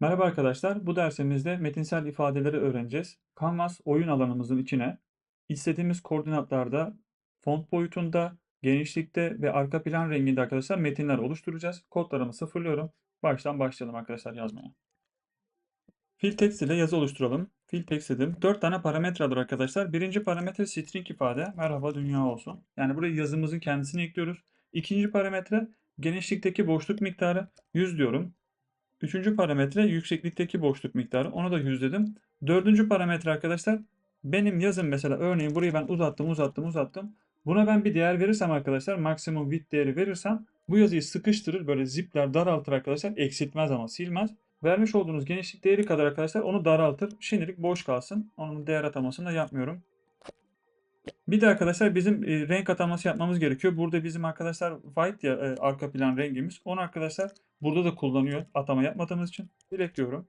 Merhaba arkadaşlar. Bu dersimizde metinsel ifadeleri öğreneceğiz. Canvas oyun alanımızın içine istediğimiz koordinatlarda, font boyutunda, genişlikte ve arka plan renginde arkadaşlar metinler oluşturacağız. Kodlarımı sıfırlıyorum. Baştan başlayalım arkadaşlar yazmaya. Fill text ile yazı oluşturalım. Fill text dedim. 4 tane parametre alır arkadaşlar. Birinci parametre string ifade. Merhaba dünya olsun. Yani buraya yazımızın kendisini ekliyoruz. İkinci parametre genişlikteki boşluk miktarı 100 diyorum. Üçüncü parametre yükseklikteki boşluk miktarı. Onu da 100 dedim. Dördüncü parametre arkadaşlar benim yazım mesela örneğin burayı ben uzattım uzattım uzattım. Buna ben bir değer verirsem arkadaşlar maksimum width değeri verirsem bu yazıyı sıkıştırır böyle zipler daraltır arkadaşlar eksiltmez ama silmez. Vermiş olduğunuz genişlik değeri kadar arkadaşlar onu daraltır. Şimdilik boş kalsın. Onun değer atamasını da yapmıyorum. Bir de arkadaşlar bizim e, renk ataması yapmamız gerekiyor. Burada bizim arkadaşlar white ya e, arka plan rengimiz. Onu arkadaşlar burada da kullanıyor atama yapmadığımız için. Dilekliyorum.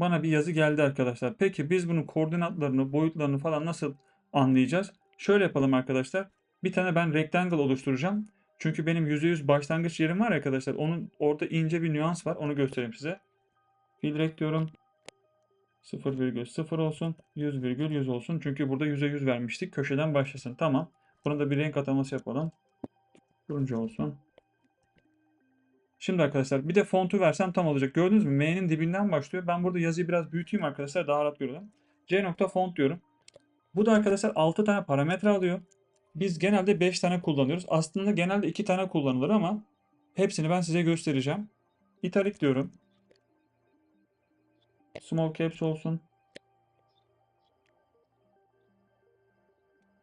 Bana bir yazı geldi arkadaşlar. Peki biz bunun koordinatlarını, boyutlarını falan nasıl anlayacağız? Şöyle yapalım arkadaşlar. Bir tane ben rectangle oluşturacağım. Çünkü benim %100 başlangıç yerim var arkadaşlar. Onun orada ince bir nüans var. Onu göstereyim size. Fill rect diyorum. 0,0 olsun. 100,100 olsun. Çünkü burada %100 vermiştik. Köşeden başlasın. Tamam. Buna da bir renk ataması yapalım. Turuncu olsun. Şimdi arkadaşlar bir de fontu versem tam olacak. Gördünüz mü? M'nin dibinden başlıyor. Ben burada yazıyı biraz büyüteyim arkadaşlar. Daha rahat görelim. C nokta font diyorum. Bu da arkadaşlar 6 tane parametre alıyor. Biz genelde 5 tane kullanıyoruz. Aslında genelde 2 tane kullanılır ama hepsini ben size göstereceğim. İtalik diyorum. Small caps olsun.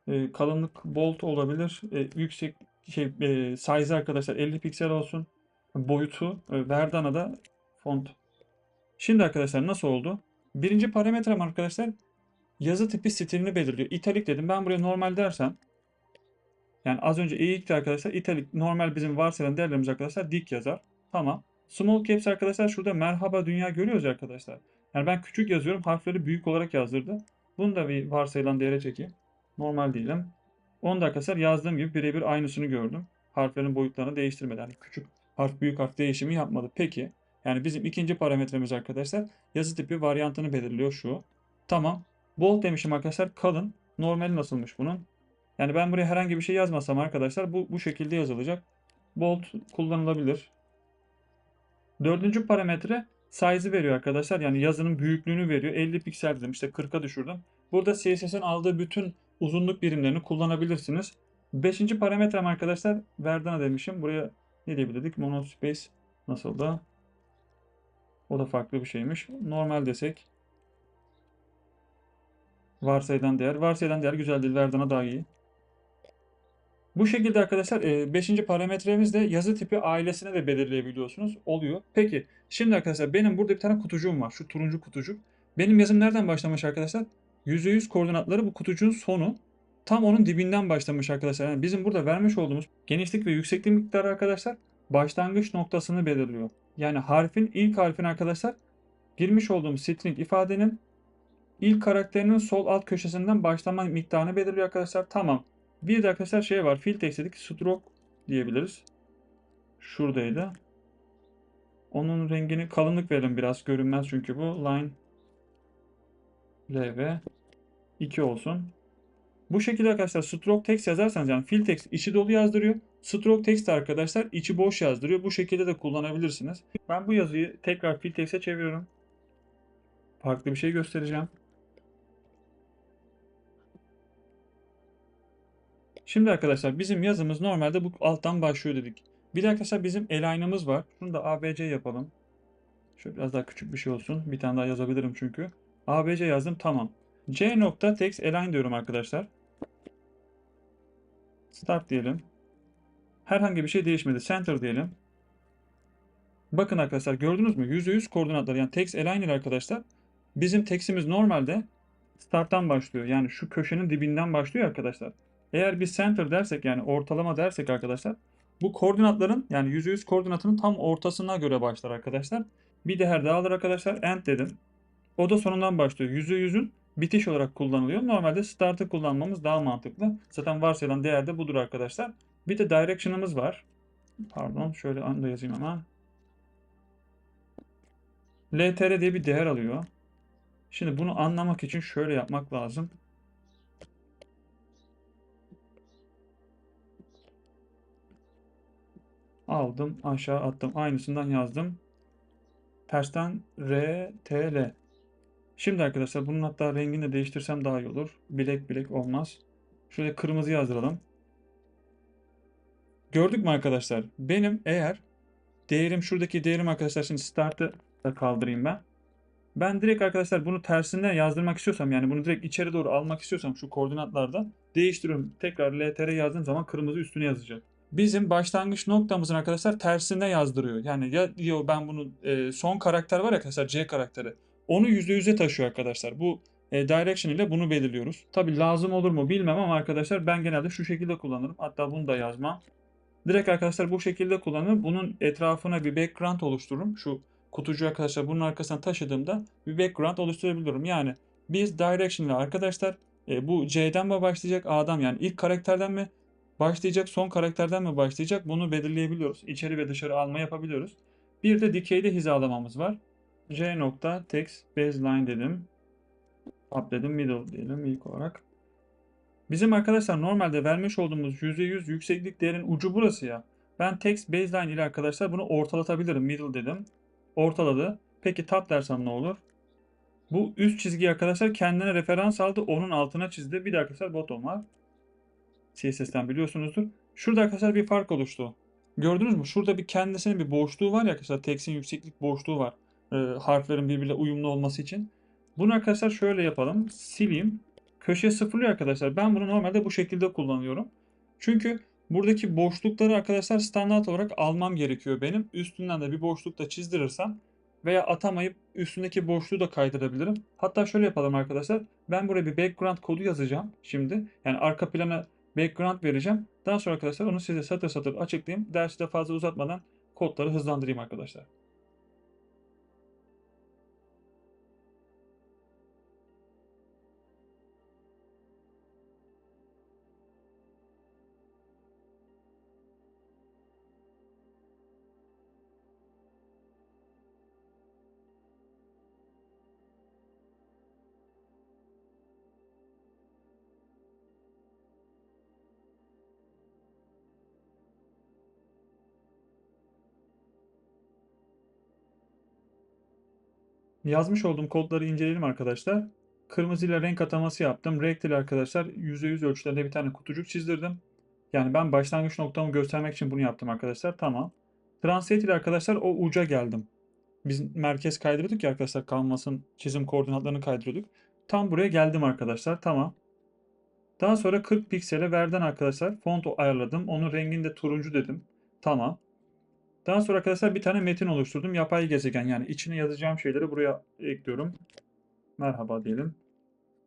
Ee, kalınlık bold olabilir. Ee, yüksek şey e, size arkadaşlar 50 piksel olsun. Boyutu e, Verdana'da font. Şimdi arkadaşlar nasıl oldu? Birinci parametrem arkadaşlar yazı tipi stilini belirliyor. İtalik dedim. Ben buraya normal dersem yani az önce eğikti arkadaşlar. İtalik normal bizim varsayılan değerlerimiz arkadaşlar dik yazar. Tamam. Small caps arkadaşlar şurada merhaba dünya görüyoruz arkadaşlar. Yani ben küçük yazıyorum. Harfleri büyük olarak yazdırdı. Bunu da bir varsayılan değere çekeyim. Normal değilim. Onu da arkadaşlar yazdığım gibi birebir aynısını gördüm. Harflerin boyutlarını değiştirmeden. Küçük harf büyük harf değişimi yapmadı. Peki. Yani bizim ikinci parametremiz arkadaşlar yazı tipi varyantını belirliyor şu. Tamam. Bold demişim arkadaşlar kalın. Normali nasılmış bunun? Yani ben buraya herhangi bir şey yazmasam arkadaşlar bu, bu şekilde yazılacak. Bold kullanılabilir. Dördüncü parametre size'ı veriyor arkadaşlar. Yani yazının büyüklüğünü veriyor. 50 piksel dedim işte 40'a düşürdüm. Burada CSS'in aldığı bütün uzunluk birimlerini kullanabilirsiniz. Beşinci parametrem arkadaşlar Verdana demişim. Buraya ne diyebilirdik? Monospace nasıl da? O da farklı bir şeymiş. Normal desek. Varsayılan değer. Varsayılan değer güzel değil. Verdana daha iyi. Bu şekilde arkadaşlar 5. parametremiz de yazı tipi ailesine de belirleyebiliyorsunuz. Oluyor. Peki şimdi arkadaşlar benim burada bir tane kutucuğum var. Şu turuncu kutucuk. Benim yazım nereden başlamış arkadaşlar? %100 koordinatları bu kutucuğun sonu. Tam onun dibinden başlamış arkadaşlar. Yani bizim burada vermiş olduğumuz genişlik ve yükseklik miktarı arkadaşlar başlangıç noktasını belirliyor. Yani harfin ilk harfin arkadaşlar girmiş olduğumuz string ifadenin ilk karakterinin sol alt köşesinden başlama miktarını belirliyor arkadaşlar. Tamam. Bir de arkadaşlar şey var. Fill text dedik. Stroke diyebiliriz. Şuradaydı. Onun rengini kalınlık verin biraz. Görünmez çünkü bu. Line LV 2 olsun. Bu şekilde arkadaşlar stroke text yazarsanız yani fill text içi dolu yazdırıyor. Stroke text arkadaşlar içi boş yazdırıyor. Bu şekilde de kullanabilirsiniz. Ben bu yazıyı tekrar fill text'e çeviriyorum. Farklı bir şey göstereceğim. Şimdi arkadaşlar bizim yazımız normalde bu alttan başlıyor dedik. Bir de arkadaşlar bizim elign'ımız var. Şunu da ABC yapalım. Şöyle biraz daha küçük bir şey olsun. Bir tane daha yazabilirim çünkü. ABC yazdım tamam. C nokta text align diyorum arkadaşlar. Start diyelim. Herhangi bir şey değişmedi. Center diyelim. Bakın arkadaşlar gördünüz mü? %100 koordinatlar yani text align ile arkadaşlar. Bizim textimiz normalde starttan başlıyor. Yani şu köşenin dibinden başlıyor arkadaşlar. Eğer biz center dersek yani ortalama dersek arkadaşlar bu koordinatların yani %100 koordinatının tam ortasına göre başlar arkadaşlar. Bir değer daha alır arkadaşlar. End dedim. O da sonundan başlıyor. %100'ün bitiş olarak kullanılıyor. Normalde start'ı kullanmamız daha mantıklı. Zaten varsayılan değer de budur arkadaşlar. Bir de direction'ımız var. Pardon şöyle anda yazayım hemen. LTR diye bir değer alıyor. Şimdi bunu anlamak için şöyle yapmak lazım. Aldım, aşağı attım. Aynısından yazdım. Tersten R, T, L. Şimdi arkadaşlar bunun hatta rengini de değiştirsem daha iyi olur. Bilek bilek olmaz. Şöyle kırmızı yazdıralım. Gördük mü arkadaşlar? Benim eğer değerim şuradaki değerim arkadaşlar şimdi start'ı da kaldırayım ben. Ben direkt arkadaşlar bunu tersinden yazdırmak istiyorsam yani bunu direkt içeri doğru almak istiyorsam şu koordinatlarda değiştiriyorum. Tekrar LTR yazdığım zaman kırmızı üstüne yazacak. Bizim başlangıç noktamızın arkadaşlar tersinde yazdırıyor. Yani ya diyor ben bunu e, son karakter var arkadaşlar C karakteri. Onu %100'e taşıyor arkadaşlar. Bu e, direction ile bunu belirliyoruz. Tabi lazım olur mu bilmem ama arkadaşlar ben genelde şu şekilde kullanırım. Hatta bunu da yazmam. Direkt arkadaşlar bu şekilde kullanırım. Bunun etrafına bir background oluştururum. Şu kutucuğu arkadaşlar bunun arkasına taşıdığımda bir background oluşturabiliyorum. Yani biz direction ile arkadaşlar e, bu C'den mi başlayacak A'dan yani ilk karakterden mi başlayacak son karakterden mi başlayacak bunu belirleyebiliyoruz. İçeri ve dışarı alma yapabiliyoruz. Bir de dikeyde hizalamamız var. J nokta text baseline dedim. Up dedim middle diyelim ilk olarak. Bizim arkadaşlar normalde vermiş olduğumuz %100 yükseklik değerin ucu burası ya. Ben text baseline ile arkadaşlar bunu ortalatabilirim. Middle dedim. Ortaladı. Peki top dersem ne olur? Bu üst çizgi arkadaşlar kendine referans aldı. Onun altına çizdi. Bir de arkadaşlar bottom var. CSS'ten biliyorsunuzdur. Şurada arkadaşlar bir fark oluştu. Gördünüz mü? Şurada bir kendisinin bir boşluğu var ya arkadaşlar. Text'in yükseklik boşluğu var. Ee, harflerin birbiriyle uyumlu olması için. Bunu arkadaşlar şöyle yapalım. Sileyim. Köşe sıfırlıyor arkadaşlar. Ben bunu normalde bu şekilde kullanıyorum. Çünkü buradaki boşlukları arkadaşlar standart olarak almam gerekiyor benim. Üstünden de bir boşluk da çizdirirsem veya atamayıp üstündeki boşluğu da kaydırabilirim. Hatta şöyle yapalım arkadaşlar. Ben buraya bir background kodu yazacağım şimdi. Yani arka plana background vereceğim. Daha sonra arkadaşlar onu size satır satır açıklayayım. Dersi de fazla uzatmadan kodları hızlandırayım arkadaşlar. Yazmış olduğum kodları inceleyelim arkadaşlar. Kırmızıyla renk ataması yaptım. İle arkadaşlar %100 ölçülerinde bir tane kutucuk çizdirdim. Yani ben başlangıç noktamı göstermek için bunu yaptım arkadaşlar. Tamam. Translate ile arkadaşlar o uca geldim. Biz merkez kaydırıyorduk ya arkadaşlar. Canvas'ın çizim koordinatlarını kaydırıyorduk. Tam buraya geldim arkadaşlar. Tamam. Daha sonra 40 piksele verden arkadaşlar font ayarladım. Onun rengini de turuncu dedim. Tamam. Daha sonra arkadaşlar bir tane metin oluşturdum. Yapay gezegen yani içine yazacağım şeyleri buraya ekliyorum. Merhaba diyelim.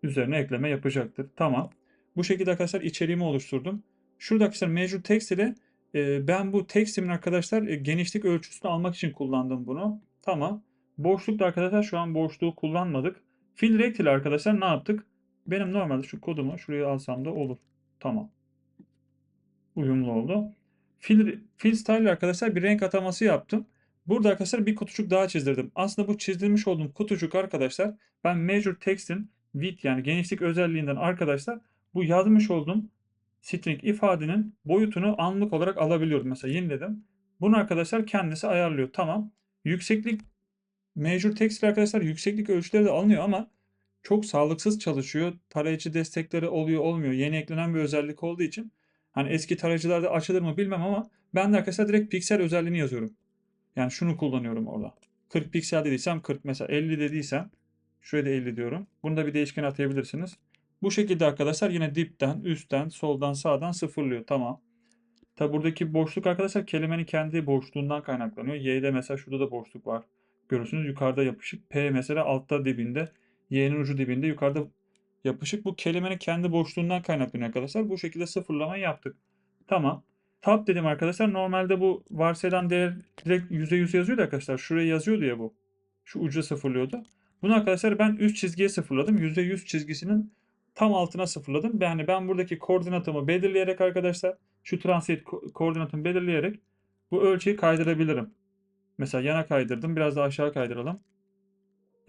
Üzerine ekleme yapacaktır. Tamam. Bu şekilde arkadaşlar içeriğimi oluşturdum. Şurada arkadaşlar mevcut text ile e, ben bu textimin arkadaşlar e, genişlik ölçüsünü almak için kullandım bunu. Tamam. Boşlukta arkadaşlar şu an boşluğu kullanmadık. Fill rect ile arkadaşlar ne yaptık? Benim normalde şu kodumu şuraya alsam da olur. Tamam. Uyumlu oldu. Fill, fill style arkadaşlar bir renk ataması yaptım. Burada arkadaşlar bir kutucuk daha çizdirdim. Aslında bu çizdirmiş olduğum kutucuk arkadaşlar ben measure text'in width yani genişlik özelliğinden arkadaşlar bu yazmış olduğum string ifadenin boyutunu anlık olarak alabiliyorum. Mesela yeniledim. Bunu arkadaşlar kendisi ayarlıyor. Tamam. Yükseklik measure text arkadaşlar yükseklik ölçüleri de alınıyor ama çok sağlıksız çalışıyor. Tarayıcı destekleri oluyor olmuyor. Yeni eklenen bir özellik olduğu için Hani eski tarayıcılarda açılır mı bilmem ama ben de arkadaşlar direkt piksel özelliğini yazıyorum. Yani şunu kullanıyorum orada. 40 piksel dediysem 40 mesela 50 dediysem şuraya da 50 diyorum. Bunu da bir değişken atayabilirsiniz. Bu şekilde arkadaşlar yine dipten, üstten, soldan, sağdan sıfırlıyor. Tamam. Tabi buradaki boşluk arkadaşlar kelimenin kendi boşluğundan kaynaklanıyor. Y'de mesela şurada da boşluk var. Görüyorsunuz yukarıda yapışık. P mesela altta dibinde. Y'nin ucu dibinde. Yukarıda yapışık. Bu kelimenin kendi boşluğundan kaynaklanıyor arkadaşlar. Bu şekilde sıfırlama yaptık. Tamam. Tab dedim arkadaşlar. Normalde bu varsayılan değer direkt %100 yazıyordu arkadaşlar. Şuraya yazıyordu ya bu. Şu ucu sıfırlıyordu. Bunu arkadaşlar ben üst çizgiye sıfırladım. %100 çizgisinin tam altına sıfırladım. Yani ben buradaki koordinatımı belirleyerek arkadaşlar şu translate ko koordinatımı belirleyerek bu ölçüyü kaydırabilirim. Mesela yana kaydırdım. Biraz daha aşağı kaydıralım.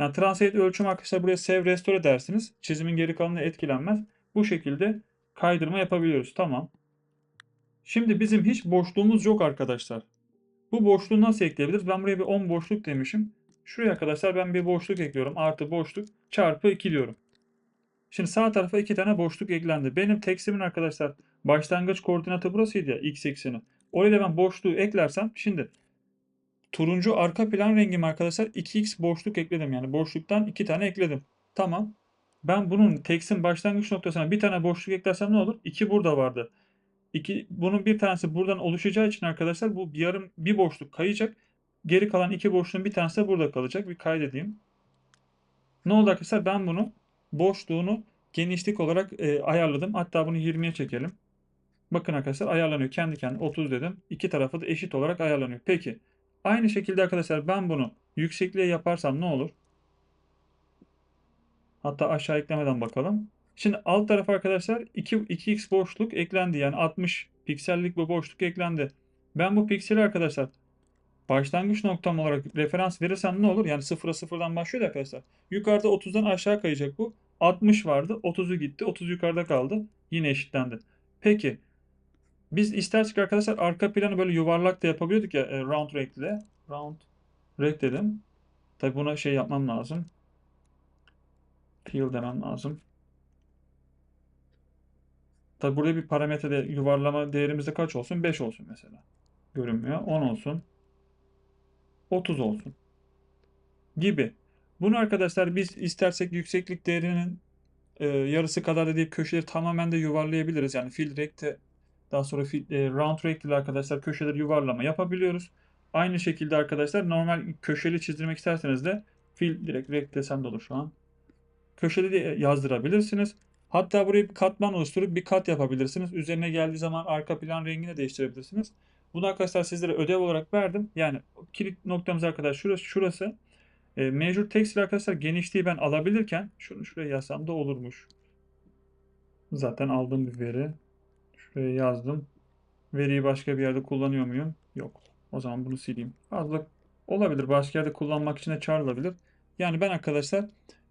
Yani translate ölçüm arkadaşlar buraya save restore dersiniz. Çizimin geri kalanı etkilenmez. Bu şekilde kaydırma yapabiliyoruz. Tamam. Şimdi bizim hiç boşluğumuz yok arkadaşlar. Bu boşluğu nasıl ekleyebiliriz? Ben buraya bir 10 boşluk demişim. Şuraya arkadaşlar ben bir boşluk ekliyorum. Artı boşluk çarpı 2 diyorum. Şimdi sağ tarafa iki tane boşluk eklendi. Benim tekstimin arkadaşlar başlangıç koordinatı burasıydı ya x ekseni. Oraya ben boşluğu eklersem şimdi turuncu arka plan rengim arkadaşlar 2x boşluk ekledim. Yani boşluktan iki tane ekledim. Tamam. Ben bunun tekstin başlangıç noktasına bir tane boşluk eklersem ne olur? 2 burada vardı. İki, bunun bir tanesi buradan oluşacağı için arkadaşlar bu bir yarım bir boşluk kayacak. Geri kalan iki boşluğun bir tanesi de burada kalacak. Bir kaydedeyim. Ne oldu arkadaşlar? Ben bunu boşluğunu genişlik olarak e, ayarladım. Hatta bunu 20'ye çekelim. Bakın arkadaşlar ayarlanıyor. Kendi kendine 30 dedim. İki tarafı da eşit olarak ayarlanıyor. Peki. Aynı şekilde arkadaşlar ben bunu yüksekliğe yaparsam ne olur? Hatta aşağı eklemeden bakalım. Şimdi alt tarafa arkadaşlar 2, 2x boşluk eklendi. Yani 60 piksellik bir boşluk eklendi. Ben bu pikseli arkadaşlar başlangıç noktam olarak referans verirsem ne olur? Yani 0'a 0'dan başlıyor arkadaşlar. Yukarıda 30'dan aşağı kayacak bu. 60 vardı. 30'u gitti. 30 yukarıda kaldı. Yine eşitlendi. Peki biz istersek arkadaşlar arka planı böyle yuvarlak da yapabiliyorduk ya e, round rect ile. Round rect dedim. Tabi buna şey yapmam lazım. Fill demem lazım. Tabi burada bir parametrede yuvarlama değerimizde kaç olsun? 5 olsun mesela. Görünmüyor. 10 olsun. 30 olsun. Gibi. Bunu arkadaşlar biz istersek yükseklik değerinin e, yarısı kadar da deyip köşeleri tamamen de yuvarlayabiliriz. Yani fill rect'e daha sonra e, round rect ile arkadaşlar köşeleri yuvarlama yapabiliyoruz. Aynı şekilde arkadaşlar normal köşeli çizdirmek isterseniz de fill direkt rect desem de olur şu an. Köşeli de yazdırabilirsiniz. Hatta buraya bir katman oluşturup bir kat yapabilirsiniz. Üzerine geldiği zaman arka plan rengini değiştirebilirsiniz. Bunu arkadaşlar sizlere ödev olarak verdim. Yani kilit noktamız arkadaşlar şurası. şurası. E, mevcut text ile arkadaşlar genişliği ben alabilirken şunu şuraya yazsam da olurmuş. Zaten aldığım bir veri. Şuraya yazdım. Veriyi başka bir yerde kullanıyor muyum? Yok. O zaman bunu sileyim. Fazla olabilir. Başka yerde kullanmak için de çağrılabilir. Yani ben arkadaşlar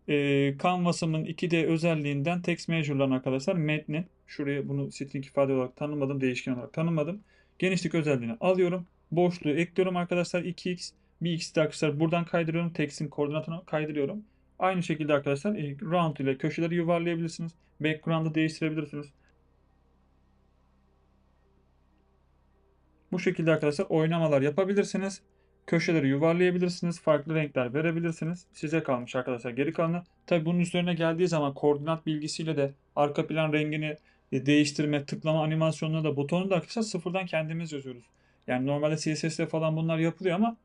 e, Canvas'ımın 2D özelliğinden text measure'ların arkadaşlar metnin şuraya bunu string ifade olarak tanımladım. Değişken olarak tanımladım. Genişlik özelliğini alıyorum. Boşluğu ekliyorum arkadaşlar 2x. Bir x de arkadaşlar buradan kaydırıyorum. Text'in koordinatını kaydırıyorum. Aynı şekilde arkadaşlar e, round ile köşeleri yuvarlayabilirsiniz. Background'ı değiştirebilirsiniz. Bu şekilde arkadaşlar oynamalar yapabilirsiniz. Köşeleri yuvarlayabilirsiniz. Farklı renkler verebilirsiniz. Size kalmış arkadaşlar geri kalanı. Tabi bunun üzerine geldiği zaman koordinat bilgisiyle de arka plan rengini e, değiştirme, tıklama animasyonuna da butonu da arkadaşlar sıfırdan kendimiz yazıyoruz. Yani normalde CSS'de falan bunlar yapılıyor ama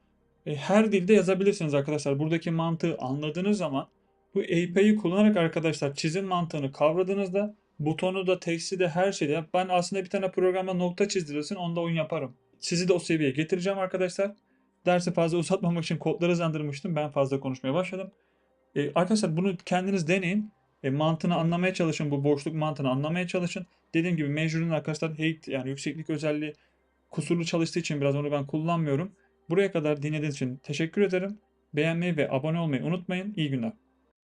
e, her dilde yazabilirsiniz arkadaşlar. Buradaki mantığı anladığınız zaman bu API'yi kullanarak arkadaşlar çizim mantığını kavradığınızda butonu da teksti de her şeyde ben aslında bir tane programda nokta çizdirirsin onda oyun yaparım. Sizi de o seviyeye getireceğim arkadaşlar. Dersi fazla uzatmamak için kodları hızlandırmıştım. Ben fazla konuşmaya başladım. E, arkadaşlar bunu kendiniz deneyin. E, mantığını anlamaya çalışın. Bu boşluk mantığını anlamaya çalışın. Dediğim gibi measure'ın arkadaşlar height yani yükseklik özelliği kusurlu çalıştığı için biraz onu ben kullanmıyorum. Buraya kadar dinlediğiniz için teşekkür ederim. Beğenmeyi ve abone olmayı unutmayın. İyi günler.